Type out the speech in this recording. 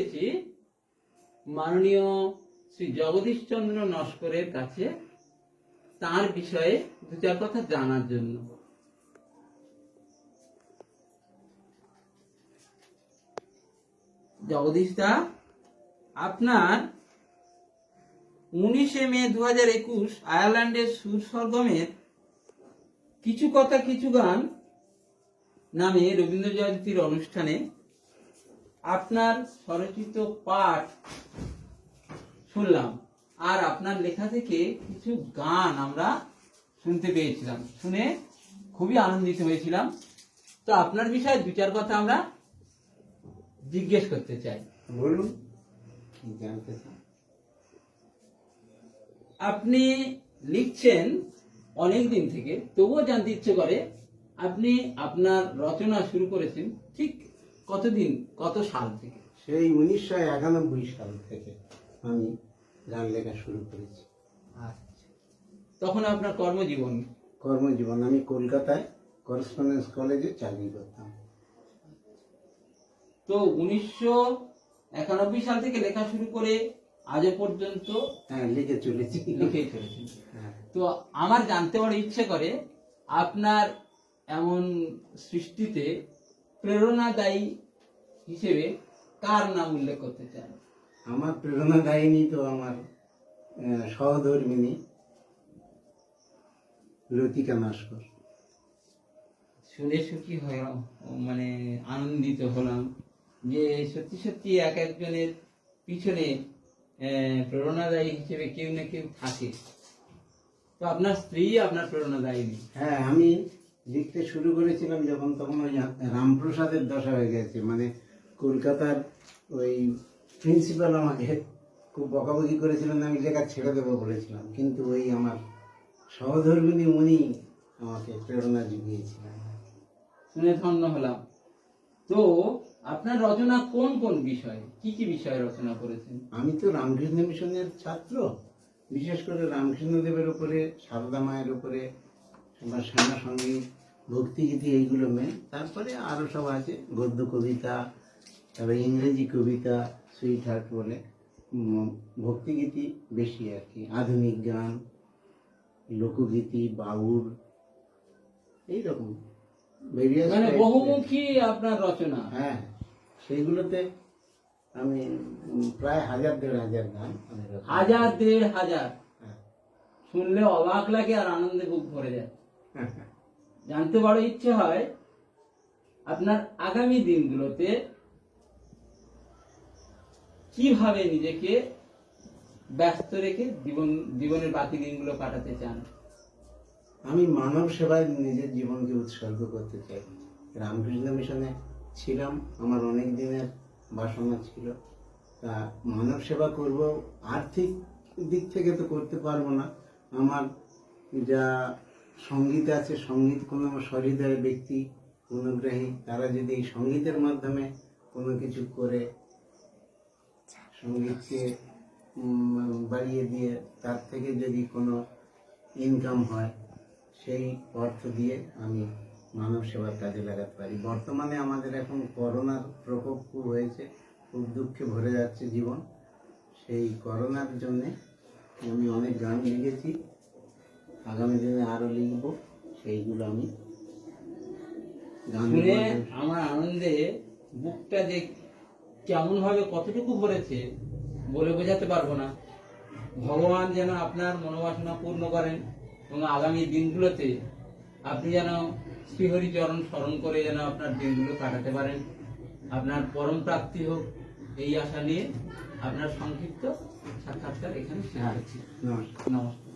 এসেছি মাননীয় শ্রী নস্করের কাছে তার বিষয়ে দু চার কথা জানার জন্য। আপনার উনিশে মে দু হাজার একুশ আয়ারল্যান্ডের সুর সরগমের কিছু কথা কিছু গান নামে রবীন্দ্র জয়ন্তীর অনুষ্ঠানে আপনার স্বরচিত পাঠ শুনলাম। আর আপনার লেখা থেকে কিছু গান আমরা শুনতে পেয়েছিলাম। শুনে খুবই আনন্দিত হয়েছিলাম। তো আপনার বিষয়ে দু চার কথা আমরা জিজ্ঞেস করতে চাই। বলুন জানতে আপনি লিখছেন অনেক দিন থেকে তবুও জানতে ইচ্ছে করে আপনি আপনার রচনা শুরু করেছেন ঠিক কতদিন কত সাল থেকে? সেই উনিশশো একানব্বই সাল থেকে আমি গান লেখা শুরু করেছি। আচ্ছা। তখন আপনার কর্মজীবন? কর্মজীবন আমি কলকাতায় করেসপন্ডেন্স কলেজে চাকরি করতাম। তো উনিশশো একানব্বই সাল থেকে লেখা শুরু করে আজও পর্যন্ত হ্যাঁ লিখে চলেছি। লিখেই চলেছি হ্যাঁ। তো আমার জানতে বড় ইচ্ছে করে আপনার এমন সৃষ্টিতে প্রেরণাদায়ী হিসেবে কার নাম উল্লেখ করতে চান? আমার প্রেরণাদায়িনী তো আমার সহধর্মিনী লতিকা নস্কর শুনে সুখী হলাম মানে আনন্দিত হলাম যে সত্যি সত্যি এক একজনের পিছনে প্রেরণাদায়ী হিসেবে কেউ না কেউ থাকে। তো আপনার স্ত্রী আপনার প্রেরণাদায়ী হ্যাঁ আমি লিখতে শুরু করেছিলাম যখন তখন ওই রামপ্রসাদের দশা হয়ে গেছে। মানে কলকাতার ওই প্রিন্সিপাল আমাকে খুব বকাবকি করেছিলেন আমি লেখা ছেড়ে দেবো বলেছিলাম। কিন্তু ওই আমার সহধর্মিনী উনি আমাকে প্রেরণা জুগিয়েছিলেন। শুনে ধন্য হলাম। তো আপনার রচনা কোন কোন বিষয়ে? কি কি বিষয়ে রচনা করেছেন? আমি তো রামকৃষ্ণ মিশনের ছাত্র। বিশেষ করে রামকৃষ্ণ দেবের উপরে সারদা মায়ের উপরে বা শ্যামা সংগীত ভক্তিগীতি এইগুলো মেন তারপরে আরও সব আছে গদ্য কবিতা তারপরে ইংরেজি কবিতা সুইট হার্ট বলে। ভক্তিগীতি বেশি আর কি। আধুনিক গান লোকগীতি বাউল এইরকম। মানে বহুমুখী আপনার রচনা। হ্যাঁ সেইগুলোতে আমি প্রায় হাজার দেড় হাজার গান হাজার দেড় হাজার। হ্যাঁ। শুনলে অবাক লাগে আর আনন্দে বুক ভরে যায়। জানতে বড় ইচ্ছে হয়, আপনার আগামী দিনগুলোতে কীভাবে নিজেকে ব্যস্ত রেখে জীবন, জীবনের বাকি দিনগুলো কাটাতে চান? আমি মানব সেবায় নিজের জীবনকে উৎসর্গ করতে চাই। রামকৃষ্ণ মিশনে ছিলাম, আমার অনেক দিনের বাসনা ছিল। তা মানব সেবা করব, আর্থিক দিক থেকে তো করতে পারব না। আমার যা সংগীত আছে, সংগীত কোনো সহৃদয় ব্যক্তি অনুগ্রাহী তারা যদি এই সঙ্গীতের মাধ্যমে কোনো কিছু করে, সঙ্গীতকে বাড়িয়ে দিয়ে তার থেকে যদি কোনো ইনকাম হয়, সেই অর্থ দিয়ে আমি মানব সেবার কাজে লাগাতে পারি। বর্তমানে আমাদের এখন করোনার প্রকোপ খুব হয়েছে, খুব দুঃখে ভরে যাচ্ছে জীবন। সেই করোনার জন্যে আমি অনেক গান লিখেছি আগামী দিনে আরও লিখব সেইগুলো আমি শুনে আমার আনন্দে বুকটা যে কেমন ভাবে কতটুকু ভরেছে বলে বোঝাতে পারব না। ভগবান যেন আপনার মনোবাসনা পূর্ণ করেন এবং আগামী দিনগুলোতে আপনি যেন শ্রীহরি চরণ স্মরণ করে যেন আপনার দিনগুলো কাটাতে পারেন। আপনার পরম প্রাপ্তি হোক এই আশা নিয়ে আপনার সংক্ষিপ্ত সাক্ষাৎকার এখানে শেষ করছি। নমস্কার। নমস্কার।